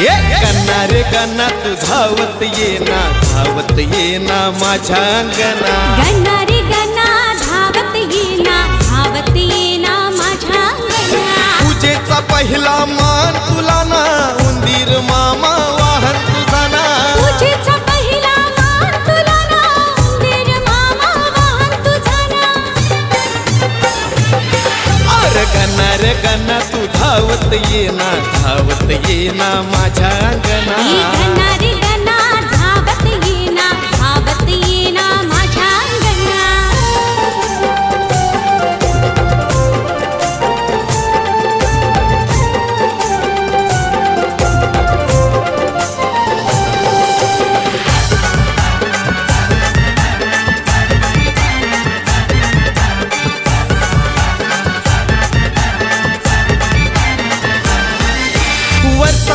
रे गणा तू धावत ये ना धावत ये ना माझ्या अंगणा गणा रे गणा धावत येना धावत येना माझ्या अंगणा पूजेचा पहिला मान तुला ना उंदीर मामा वाहन तुझा ना. पूजेचा पहिला मान तुला ना उंदीर मामा वाहन तुझा ना. अरे गणा रे तू धावत ये ना धावत ये ना माझ्या अंगणा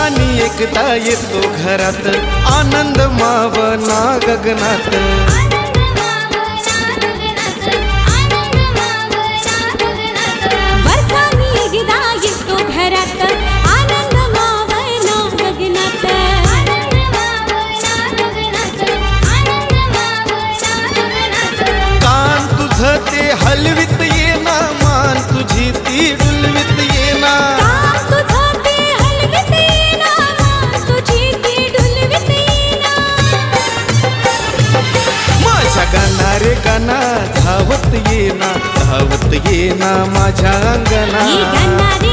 वर्षानी एकदा येतो घरात. आनंद मावना गगनात आनंद मावना गगनात कान तुझं ते हलवित ये ना मान तुझी ती डुलवित ये धावत ये ना धावत ये ना माझ्या अंगणा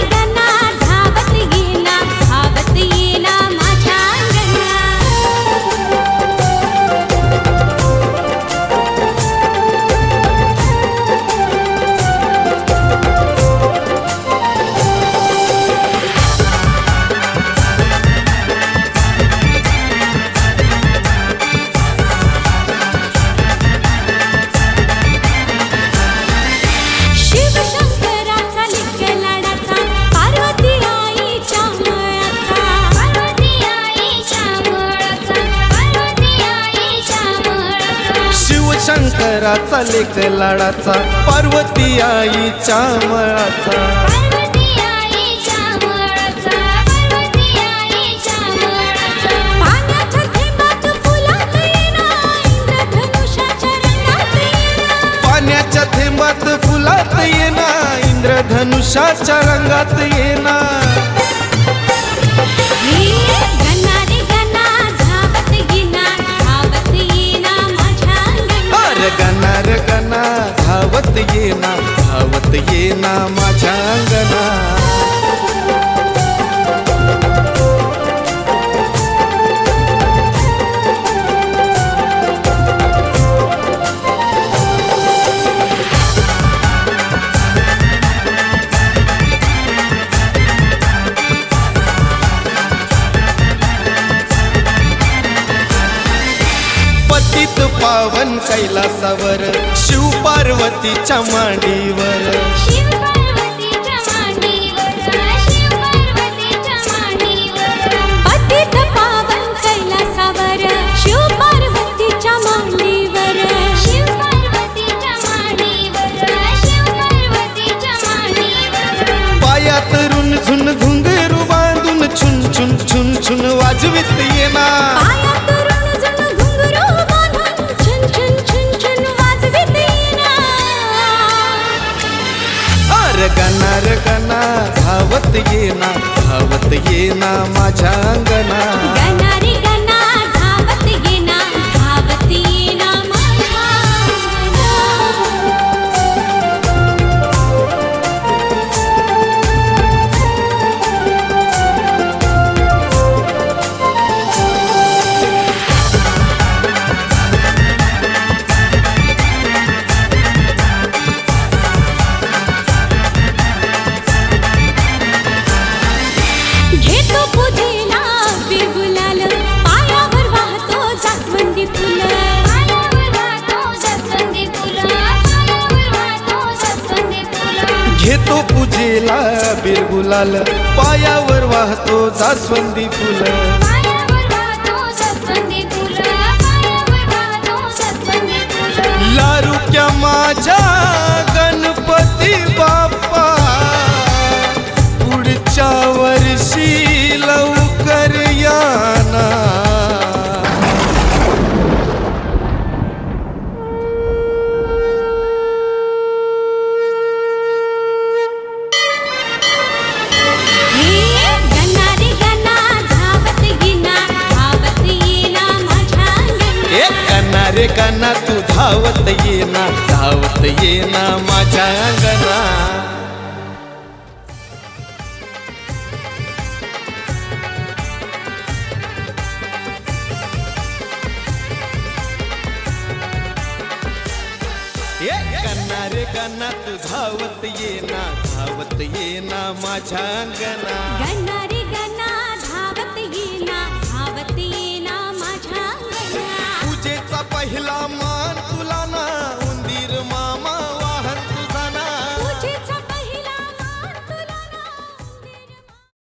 शिवशंकराचा लेख लाडाचा पार्वती आईच्या मळाचा. थेंबात फुलात थेंबात येना इंद्रधनुषाच्या रंगात येना पावन कैलासावर शिव पार्वतीच्या मांडीवर. पतित पावन कैलासावर शिव पार्वतीच्या मांडीवर. पायात रुन झुन घुंगरू बांधून छुन छुन छुन छुन वाजवित येना धावत येना धावत येना माझ्या अंगणा पूजेला बिरगुलाल. पायावर वाहतो जास्वंदी फुलं. धावत ये ना धावत ये ना माझ्या अंगणा. ये रे कन्ना तू धावत ये ना धावत ये ना माझ्या अंगणा.